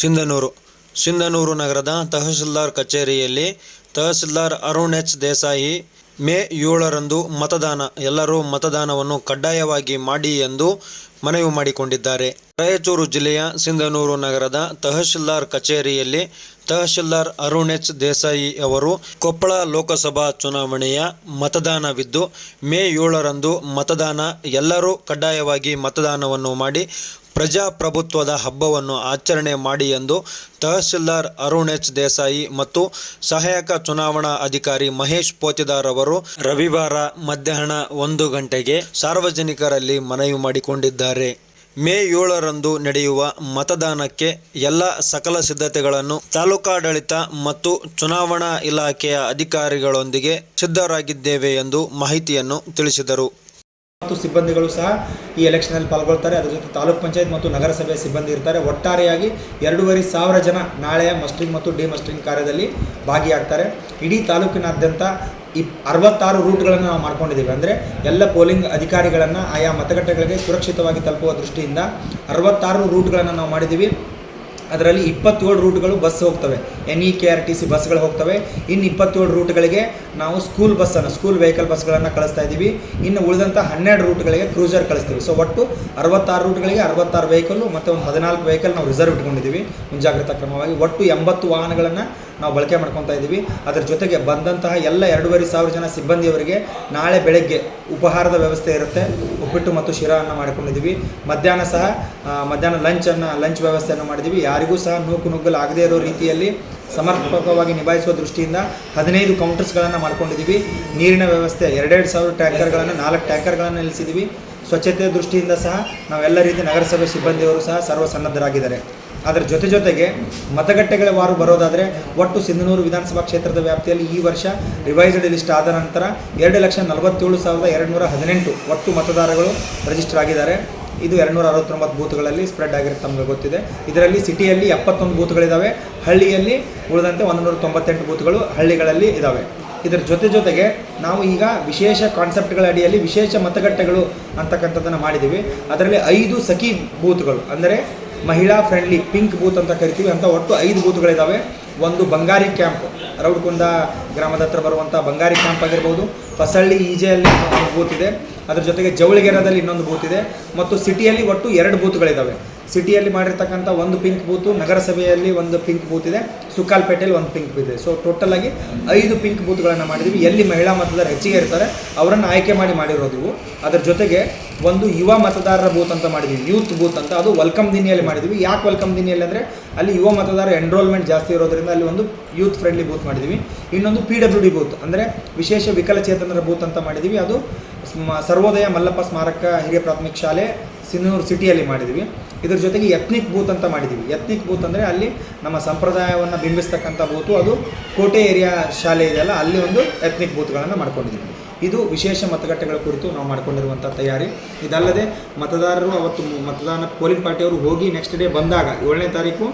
ಸಿಂಧನೂರು. ಸಿಂಧನೂರು ನಗರದ ತಹಶೀಲ್ದಾರ್ ಕಚೇರಿಯಲ್ಲಿ tahsildar Arun H. Desai May ಏಳರಂದು ಮತದಾನ. ಎಲ್ಲರೂ ಮತದಾನವನ್ನು ಕಡ್ಡಾಯವಾಗಿ ಮಾಡಿ ಎಂದು ಮನವಿ ಮಾಡಿಕೊಂಡಿದ್ದಾರೆ. ರಾಯಚೂರು ಜಿಲ್ಲೆಯ ಸಿಂಧನೂರು ನಗರದ ತಹಶೀಲ್ದಾರ್ ಕಚೇರಿಯಲ್ಲಿ ತಹಶೀಲ್ದಾರ್ ಅರುಣ್ ಎಚ್. ದೇಸಾಯಿ ಅವರು ಕೊಪ್ಪಳ ಲೋಕಸಭಾ ಚುನಾವಣೆಯ ಮತದಾನವಿದ್ದು ಮೇ ಏಳರಂದು ಮತದಾನ ಎಲ್ಲರೂ ಕಡ್ಡಾಯವಾಗಿ ಮತದಾನವನ್ನು ಮಾಡಿ ಪ್ರಜಾಪ್ರಭುತ್ವದ ಹಬ್ಬವನ್ನು ಆಚರಣೆ ಮಾಡಿ ಎಂದು ತಹಶೀಲ್ದಾರ್ ಅರುಣ್ ಎಚ್ ದೇಸಾಯಿ ಮತ್ತು ಸಹಾಯಕ ಚುನಾವಣಾ ಅಧಿಕಾರಿ ಮಹೇಶ್ ಪೋತಿದಾರ್ ಅವರು ರವಿವಾರ ಮಧ್ಯಾಹ್ನ ಒಂದು ಗಂಟೆಗೆ ಸಾರ್ವಜನಿಕರಲ್ಲಿ ಮನವಿ ಮಾಡಿಕೊಂಡಿದ್ದಾರೆ. ಮೇ ಏಳರಂದು ನಡೆಯುವ ಮತದಾನಕ್ಕೆ ಎಲ್ಲ ಸಕಲ ಸಿದ್ಧತೆಗಳನ್ನು ತಾಲೂಕಾಡಳಿತ ಮತ್ತು ಚುನಾವಣಾ ಇಲಾಖೆಯ ಅಧಿಕಾರಿಗಳೊಂದಿಗೆ ಸಿದ್ಧರಾಗಿದ್ದೇವೆ ಎಂದು ಮಾಹಿತಿಯನ್ನು ತಿಳಿಸಿದರು. ಮತ್ತು ಸಿಬ್ಬಂದಿಗಳು ಸಹ ಈ ಎಲೆಕ್ಷನಲ್ಲಿ ಪಾಲ್ಗೊಳ್ತಾರೆ. ಅದರ ಜೊತೆ ತಾಲೂಕ್ ಪಂಚಾಯತ್ ಮತ್ತು ನಗರಸಭೆ ಸಿಬ್ಬಂದಿ ಇರ್ತಾರೆ. ಒಟ್ಟಾರೆಯಾಗಿ ಎರಡೂವರೆ ಸಾವಿರ ಜನ ನಾಳೆಯ ಮಸ್ಟ್ರಿಂಗ್ ಮತ್ತು ಡಿಮಸ್ಟ್ರಿಂಗ್ ಕಾರ್ಯದಲ್ಲಿ ಭಾಗಿಯಾಗ್ತಾರೆ. ಇಡೀ ತಾಲೂಕಿನಾದ್ಯಂತ ಇಪ್ ಅರವತ್ತಾರು ರೂಟ್ಗಳನ್ನು ನಾವು ಮಾಡ್ಕೊಂಡಿದ್ದೀವಿ. ಅಂದರೆ ಎಲ್ಲ ಪೋಲಿಂಗ್ ಅಧಿಕಾರಿಗಳನ್ನು ಆಯಾ ಮತಗಟ್ಟೆಗಳಿಗೆ ಸುರಕ್ಷಿತವಾಗಿ ತಲುಪುವ ದೃಷ್ಟಿಯಿಂದ ಅರವತ್ತಾರು ರೂಟ್ಗಳನ್ನು ನಾವು ಮಾಡಿದ್ದೀವಿ. ಅದರಲ್ಲಿ ಇಪ್ಪತ್ತೇಳು ರೂಟ್ಗಳು ಬಸ್ ಹೋಗ್ತವೆ. N E K R T C ಬಸ್ಗಳು ಹೋಗ್ತವೆ. ಇನ್ನು ಇಪ್ಪತ್ತೇಳು ರೂಟ್ಗಳಿಗೆ ನಾವು ಸ್ಕೂಲ್ ಬಸ್ಸನ್ನು ಸ್ಕೂಲ್ ವೆಹಿಕಲ್ ಬಸ್ಗಳನ್ನು ಕಳಿಸ್ತಾ ಇದ್ದೀವಿ. ಇನ್ನು ಉಳಿದಂಥ ಹನ್ನೆರಡು ರೂಟ್ಗಳಿಗೆ ಕ್ರೂಸರ್ ಕಳಿಸ್ತೀವಿ. ಸೊ ಒಟ್ಟು ಅರವತ್ತಾರು ರೂಟ್ಗಳಿಗೆ ಅರವತ್ತಾರು ವೆಹಿಕಲ್ಲು ಮತ್ತು ಒಂದು ಹದಿನಾಲ್ಕು ವೆಹಿಕಲ್ ನಾವು ರಿಸರ್ವ್ ಇಟ್ಕೊಂಡಿದ್ದೀವಿ. ಮುಂಜಾಗ್ರತಾ ಕ್ರಮವಾಗಿ ಒಟ್ಟು ಎಂಬತ್ತು ವಾಹನಗಳನ್ನು ನಾವು ಬಳಕೆ ಮಾಡ್ಕೊತಾ ಇದ್ದೀವಿ. ಅದರ ಜೊತೆಗೆ ಬಂದಂತಹ ಎಲ್ಲ ಎರಡೂವರೆ ಸಾವಿರ ಜನ ಸಿಬ್ಬಂದಿಯವರಿಗೆ ನಾಳೆ ಬೆಳಗ್ಗೆ ಉಪಹಾರದ ವ್ಯವಸ್ಥೆ ಇರುತ್ತೆ. ಉಪ್ಪಿಟ್ಟು ಮತ್ತು ಶಿರಾವನ್ನು ಮಾಡ್ಕೊಂಡಿದ್ದೀವಿ. ಮಧ್ಯಾಹ್ನ ಸಹ ಮಧ್ಯಾಹ್ನ ಲಂಚನ್ನು ಲಂಚ್ ವ್ಯವಸ್ಥೆಯನ್ನು ಮಾಡಿದ್ದೀವಿ. ಯಾರಿಗೂ ಸಹ ನೂಕು ನುಗ್ಗಲು ಆಗದೇ ಇರೋ ರೀತಿಯಲ್ಲಿ ಸಮರ್ಪಕವಾಗಿ ನಿಭಾಯಿಸುವ ದೃಷ್ಟಿಯಿಂದ ಹದಿನೈದು ಕೌಂಟರ್ಸ್ಗಳನ್ನು ಮಾಡ್ಕೊಂಡಿದ್ದೀವಿ. ನೀರಿನ ವ್ಯವಸ್ಥೆ, ಎರಡೆರಡು ಸಾವಿರ ಟ್ಯಾಂಕರ್ಗಳನ್ನು ನಾಲ್ಕು ಟ್ಯಾಂಕರ್ಗಳನ್ನು ನಿಲ್ಲಿಸಿದ್ದೀವಿ. ಸ್ವಚ್ಛತೆಯ ದೃಷ್ಟಿಯಿಂದ ಸಹ ನಾವೆಲ್ಲ ರೀತಿ ನಗರಸಭೆ ಸಿಬ್ಬಂದಿಯವರು ಸಹ ಸರ್ವಸನ್ನದ್ಧರಾಗಿದ್ದಾರೆ. ಅದರ ಜೊತೆ ಜೊತೆಗೆ ಮತಗಟ್ಟೆಗಳ ವಾರು ಬರೋದಾದರೆ ಒಟ್ಟು ಸಿಂಧನೂರು ವಿಧಾನಸಭಾ ಕ್ಷೇತ್ರದ ವ್ಯಾಪ್ತಿಯಲ್ಲಿ ಈ ವರ್ಷ ರಿವೈಸ್ಡ್ ಲಿಸ್ಟ್ ಆದ ನಂತರ ಎರಡು ಲಕ್ಷ ನಲವತ್ತೇಳು ಸಾವಿರದ ಎರಡು ನೂರ ಹದಿನೆಂಟು ಒಟ್ಟು ಮತದಾರಗಳು ರಿಜಿಸ್ಟರ್ ಆಗಿದ್ದಾರೆ. ಇದು ಎರಡುನೂರ ಅರವತ್ತೊಂಬತ್ತು ಬೂತ್ಗಳಲ್ಲಿ ಸ್ಪ್ರೆಡ್ ಆಗಿರುತ್ತೆ ನಮಗೆ ಗೊತ್ತಿದೆ. ಇದರಲ್ಲಿ ಸಿಟಿಯಲ್ಲಿ ಎಪ್ಪತ್ತೊಂದು ಬೂತ್ಗಳಿದ್ದಾವೆ ಹಳ್ಳಿಯಲ್ಲಿ ಉಳಿದಂತೆ ಒಂದು ನೂರ ತೊಂಬತ್ತೆಂಟು ಬೂತ್ಗಳು ಹಳ್ಳಿಗಳಲ್ಲಿ ಇದ್ದಾವೆ ಇದರ ಜೊತೆ ಜೊತೆಗೆ ನಾವು ಈಗ ವಿಶೇಷ ಕಾನ್ಸೆಪ್ಟ್ಗಳ ಅಡಿಯಲ್ಲಿ ವಿಶೇಷ ಮತಗಟ್ಟೆಗಳು ಅಂತಕ್ಕಂಥದ್ದನ್ನು ಮಾಡಿದ್ದೀವಿ. ಅದರಲ್ಲಿ ಐದು ಸಖಿ ಬೂತ್ಗಳು ಅಂದರೆ ಮಹಿಳಾ ಫ್ರೆಂಡ್ಲಿ ಪಿಂಕ್ ಬೂತ್ ಅಂತ ಕರಿತೀವಿ. ಅಂತ ಒಟ್ಟು ಐದು ಬೂತ್ಗಳಿದ್ದಾವೆ ಒಂದು ಬಂಗಾರಿ ಕ್ಯಾಂಪ್ ರೌಡ್ಕುಂದ ಗ್ರಾಮದ ಹತ್ರ ಬರುವಂಥ ಬಂಗಾರಿ ಕ್ಯಾಂಪ್ ಆಗಿರ್ಬೋದು. ಹೊಸಳ್ಳಿ, ಈಜೆಯಲ್ಲಿ ಒಂದು ಬೂತ್ ಇದೆ. ಅದ್ರ ಜೊತೆಗೆ ಜವಳಿಗೆರದಲ್ಲಿ ಇನ್ನೊಂದು ಬೂತ್ ಇದೆ. ಮತ್ತು ಸಿಟಿಯಲ್ಲಿ ಒಟ್ಟು ಎರಡು ಬೂತ್ಗಳಿದ್ದಾವೆ ಸಿಟಿಯಲ್ಲಿ ಮಾಡಿರ್ತಕ್ಕಂಥ ಒಂದು ಪಿಂಕ್ ಬೂತು, ನಗರಸಭೆಯಲ್ಲಿ ಒಂದು ಪಿಂಕ್ ಬೂತ್ ಇದೆ ಸುಕಾಲ್ಪೇಟೆಯಲ್ಲಿ ಒಂದು ಪಿಂಕ್ ಇದೆ. ಸೊ ಟೋಟಲ್ ಆಗಿ ಐದು ಪಿಂಕ್ ಬೂತ್ಗಳನ್ನು ಮಾಡಿದ್ವಿ. ಎಲ್ಲಿ ಮಹಿಳಾ ಮತದಾರರು ಹೆಚ್ಚಿಗೆ ಇರ್ತಾರೆ, ಅವರನ್ನು ಆಯ್ಕೆ ಮಾಡಿ ಮಾಡಿರೋದು ಅದರ ಜೊತೆಗೆ ಒಂದು ಯುವ ಮತದಾರರ ಬೂತ್ ಅಂತ ಮಾಡಿದ್ವಿ, ಯೂತ್ ಬೂತ್ ಅಂತ. ಅದು ವೆಲ್ಕಮ್ ದಿನಿಯಲ್ಲಿ ಮಾಡಿದ್ವಿ. ಯಾಕೆ ವೆಲ್ಕಮ್ ದಿನಿಯಲ್ಲಿ ಅಂದರೆ, ಅಲ್ಲಿ ಯುವ ಮತದಾರ ಎನ್ರೋಲ್ಮೆಂಟ್ ಜಾಸ್ತಿ ಇರೋದ್ರಿಂದ ಅಲ್ಲಿ ಒಂದು ಯೂತ್ ಫ್ರೆಂಡ್ಲಿ ಬೂತ್ ಮಾಡಿದ್ವಿ. ಇನ್ನೊಂದು ಪಿ ಡಬ್ಲ್ಯೂ ಡಿ ಬೂತ್, ಅಂದರೆ ವಿಶೇಷ ವಿಕಲಚೇತನರ ಬೂತ್ ಅಂತ ಮಾಡಿದ್ವಿ. ಅದು ಸರ್ವೋದಯ ಮಲ್ಲಪ್ಪ ಸ್ಮಾರಕ ಹಿರಿಯ ಪ್ರಾಥಮಿಕ ಶಾಲೆ ಸಿನ್ನೂರು ಸಿಟಿಯಲ್ಲಿ ಮಾಡಿದ್ವಿ. ಇದ್ರ ಜೊತೆಗೆ ಎತ್ನಿಕ್ ಬೂತ್ ಅಂತ ಮಾಡಿದ್ದೀವಿ ಎತ್ನಿಕ್ ಬೂತ್ ಅಂದರೆ ಅಲ್ಲಿ ನಮ್ಮ ಸಂಪ್ರದಾಯವನ್ನು ಬಿಂಬಿಸ್ತಕ್ಕಂಥ ಬೂತು ಅದು ಕೋಟೆ ಏರಿಯಾ ಶಾಲೆ ಇದೆಯಲ್ಲ, ಅಲ್ಲಿ ಒಂದು ಎತ್ನಿಕ್ ಬೂತ್ಗಳನ್ನು ಮಾಡ್ಕೊಂಡಿದ್ದೀವಿ ಇದು ವಿಶೇಷ ಮತಗಟ್ಟೆಗಳ ಕುರಿತು ನಾವು ಮಾಡ್ಕೊಂಡಿರುವಂಥ ತಯಾರಿ. ಇದಲ್ಲದೆ ಮತದಾರರು ಅವತ್ತು ಮತದಾನ ಪೋಲಿಂಗ್ ಪಾರ್ಟಿಯವರು ಹೋಗಿ ನೆಕ್ಸ್ಟ್ ಡೇ ಬಂದಾಗ ಏಳನೇ ತಾರೀಕು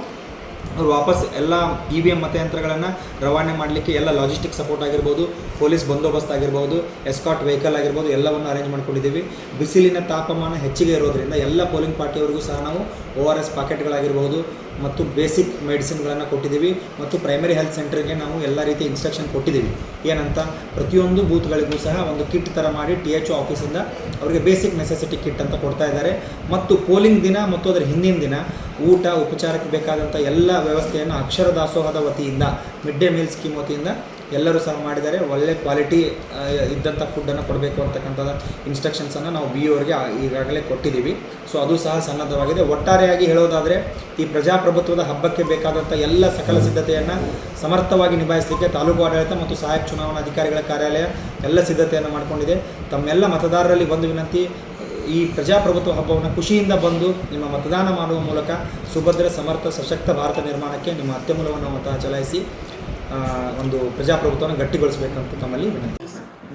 ಅವ್ರು ವಾಪಸ್ ಎಲ್ಲ ಇ ವಿ ಎಂ ಮತಯಂತ್ರಗಳನ್ನು ರವಾನೆ ಮಾಡಲಿಕ್ಕೆ ಎಲ್ಲ ಲಾಜಿಸ್ಟಿಕ್ ಸಪೋರ್ಟ್ ಆಗಿರ್ಬೋದು, ಪೊಲೀಸ್ ಬಂದೋಬಸ್ತ್ ಆಗಿರ್ಬೋದು ಎಸ್ಕಾಟ್ ವೆಹಿಕಲ್ ಆಗಿರ್ಬೋದು, ಎಲ್ಲವನ್ನು ಅರೇಂಜ್ ಮಾಡ್ಕೊಂಡಿದ್ದೀವಿ. ಬಿಸಿಲಿನ ತಾಪಮಾನ ಹೆಚ್ಚಿಗೆ ಇರೋದರಿಂದ ಎಲ್ಲ ಪೋಲಿಂಗ್ ಪಾರ್ಟಿಯವರಿಗೂ ಸಹ ನಾವು ಓ ಆರ್ ಎಸ್ ಪಾಕೆಟ್ಗಳಾಗಿರ್ಬೋದು ಮತ್ತು ಬೇಸಿಕ್ ಮೆಡಿಸಿನ್ಗಳನ್ನು ಕೊಟ್ಟಿದ್ದೀವಿ ಮತ್ತು ಪ್ರೈಮರಿ ಹೆಲ್ತ್ ಸೆಂಟರ್ಗೆ ನಾವು ಎಲ್ಲ ರೀತಿಯ ಇನ್ಸ್ಟ್ರಕ್ಷನ್ ಕೊಟ್ಟಿದ್ದೀವಿ. ಏನಂತ, ಪ್ರತಿಯೊಂದು ಬೂತ್ಗಳಿಗೂ ಸಹ ಒಂದು ಕಿಟ್ ಥರ ಮಾಡಿ ಟಿ ಎಚ್ ಆಫೀಸಿಂದ ಅವರಿಗೆ ಬೇಸಿಕ್ ನೆಸೆಸಿಟಿ ಕಿಟ್ ಅಂತ ಕೊಡ್ತಾ ಇದ್ದಾರೆ. ಮತ್ತು ಪೋಲಿಂಗ್ ದಿನ ಮತ್ತು ಅದರ ಹಿಂದಿನ ದಿನ ಊಟ, ಉಪಚಾರಕ್ಕೆ ಬೇಕಾದಂಥ ಎಲ್ಲ ವ್ಯವಸ್ಥೆಯನ್ನು ಅಕ್ಷರ ದಾಸೋಹದ ವತಿಯಿಂದ ಮಿಡ್ ಡೇ ಮೀಲ್ ಸ್ಕೀಮ್ ವತಿಯಿಂದ ಎಲ್ಲರೂ ಸಹ ಮಾಡಿದ್ದಾರೆ. ಒಳ್ಳೆ ಕ್ವಾಲಿಟಿ ಇದ್ದಂಥ ಫುಡ್ಡನ್ನು ಕೊಡಬೇಕು ಅಂತಕ್ಕಂಥದ್ದು ಇನ್ಸ್ಟ್ರಕ್ಷನ್ಸನ್ನು ನಾವು ಬಿ ಅವ್ರಿಗೆ ಈಗಾಗಲೇ ಕೊಟ್ಟಿದ್ದೀವಿ. ಸೊ ಅದು ಸಹ ಸನ್ನದ್ಧವಾಗಿದೆ. ಒಟ್ಟಾರೆಯಾಗಿ ಹೇಳೋದಾದರೆ, ಈ ಪ್ರಜಾಪ್ರಭುತ್ವದ ಹಬ್ಬಕ್ಕೆ ಬೇಕಾದಂಥ ಎಲ್ಲ ಸಕಲ ಸಿದ್ಧತೆಯನ್ನು ಸಮರ್ಥವಾಗಿ ನಿಭಾಯಿಸಲಿಕ್ಕೆ ತಾಲೂಕು ಆಡಳಿತ ಮತ್ತು ಸಹಾಯಕ ಚುನಾವಣಾಧಿಕಾರಿಗಳ ಕಾರ್ಯಾಲಯ ಎಲ್ಲ ಸಿದ್ಧತೆಯನ್ನು ಮಾಡಿಕೊಂಡಿದೆ. ತಮ್ಮೆಲ್ಲ ಮತದಾರರಲ್ಲಿ ಒಂದು ವಿನಂತಿ ಈ ಪ್ರಜಾಪ್ರಭುತ್ವ ಹಬ್ಬವನ್ನು ಖುಷಿಯಿಂದ ಬಂದು ನಿಮ್ಮ ಮತದಾನ ಮಾಡುವ ಮೂಲಕ ಸುಭದ್ರ, ಸಮರ್ಥ, ಸಶಕ್ತ ಭಾರತ ನಿರ್ಮಾಣಕ್ಕೆ ನಿಮ್ಮ ಅತ್ಯಮೂಲವನ್ನು ಮತ ಚಲಾಯಿಸಿ ಒಂದು ಪ್ರಜಾಪ್ರಭುತ್ವವನ್ನು ಗಟ್ಟಿಗೊಳಿಸಬೇಕಂತ ತಮ್ಮಲ್ಲಿ ವಿನಂತಿ.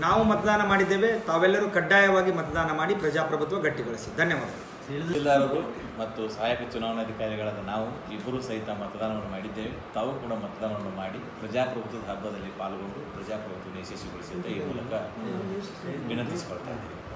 ನಾವು ಮತದಾನ ಮಾಡಿದ್ದೇವೆ. ತಾವೆಲ್ಲರೂ ಕಡ್ಡಾಯವಾಗಿ ಮತದಾನ ಮಾಡಿ ಪ್ರಜಾಪ್ರಭುತ್ವ ಗಟ್ಟಿಗೊಳಿಸಿ. ಧನ್ಯವಾದ. ತಹಸೀಲ್ದಾರರು ಮತ್ತು ಸಹಾಯಕ ಚುನಾವಣಾಧಿಕಾರಿಗಳಾದ ನಾವು ಇಬ್ಬರೂ ಸಹಿತ ಮತದಾನವನ್ನು ಮಾಡಿದ್ದೇವೆ. ತಾವು ಕೂಡ ಮತದಾನವನ್ನು ಮಾಡಿ ಪ್ರಜಾಪ್ರಭುತ್ವದ ಹಬ್ಬದಲ್ಲಿ ಪಾಲ್ಗೊಂಡು ಪ್ರಜಾಪ್ರಭುತ್ವವನ್ನು ಯಶಸ್ವಿಗೊಳಿಸಿದ್ದ ಈ ಮೂಲಕ ವಿನಂತಿಸಿಕೊಳ್ತಾ ಇದ್ದೇವೆ.